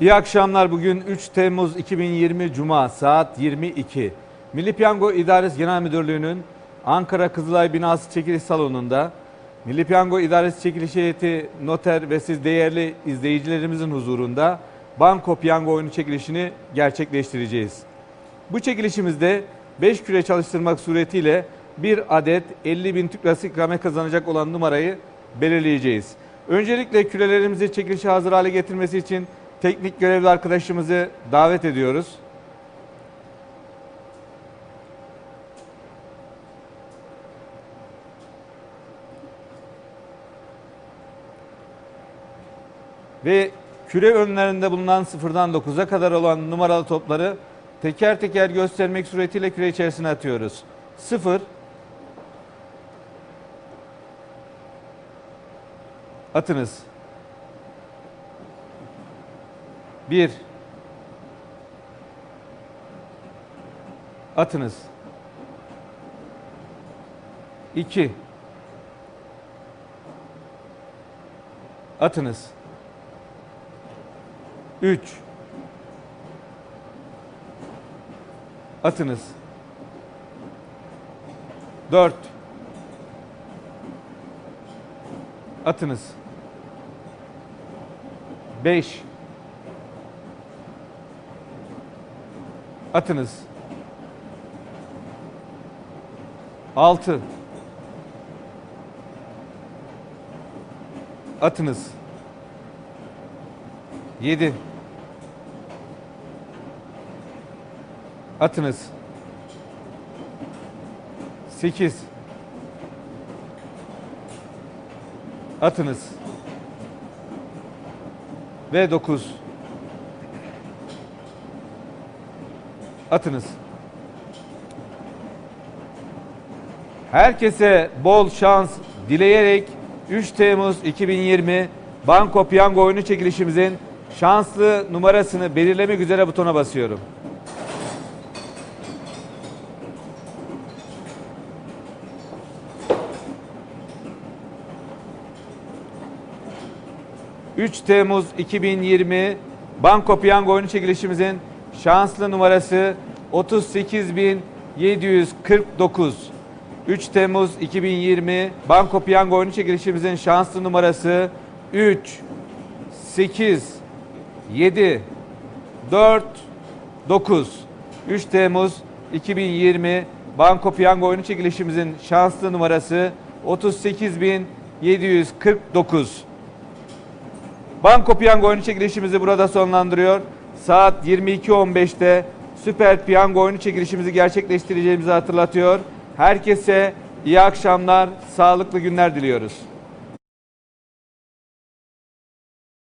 İyi akşamlar. Bugün 3 Temmuz 2020 Cuma saat 22. Milli Piyango İdaresi Genel Müdürlüğü'nün Ankara Kızılay Binası çekiliş salonunda Milli Piyango İdaresi çekiliş heyeti noter ve siz değerli izleyicilerimizin huzurunda Banko Piyango oyunu çekilişini gerçekleştireceğiz. Bu çekilişimizde 5 küre çalıştırmak suretiyle bir adet 50 bin Türk lirası ikrame kazanacak olan numarayı belirleyeceğiz. Öncelikle kürelerimizi çekilişe hazır hale getirmesi için teknik görevli arkadaşımızı davet ediyoruz. Ve küre önlerinde bulunan sıfırdan 9'a kadar olan numaralı topları teker teker göstermek suretiyle küre içerisine atıyoruz. 0 Atınız. 1 Atınız. 2 Atınız. 3 Atınız. 4 Atınız. 5 Atınız. 6 Atınız. 7 Atınız. 8 Atınız. Ve 9 Atınız. Herkese bol şans dileyerek 3 Temmuz 2020 Banko Piyango oyunu çekilişimizin şanslı numarasını belirlemek üzere butona basıyorum. ...3 Temmuz 2020 Banko Piyango oyunu çekilişimizin şanslı numarası 38.749. 3 Temmuz 2020 Banko Piyango oyunu çekilişimizin şanslı numarası 3, 8, 7, 4, 9. 3 Temmuz 2020 Banko Piyango oyunu çekilişimizin şanslı numarası 38.749. Banko Piyango oyunu çekilişimizi burada sonlandırıyor. Saat 22.15'te Süper Piyango oyunu çekilişimizi gerçekleştireceğimizi hatırlatıyor. Herkese iyi akşamlar, sağlıklı günler diliyoruz.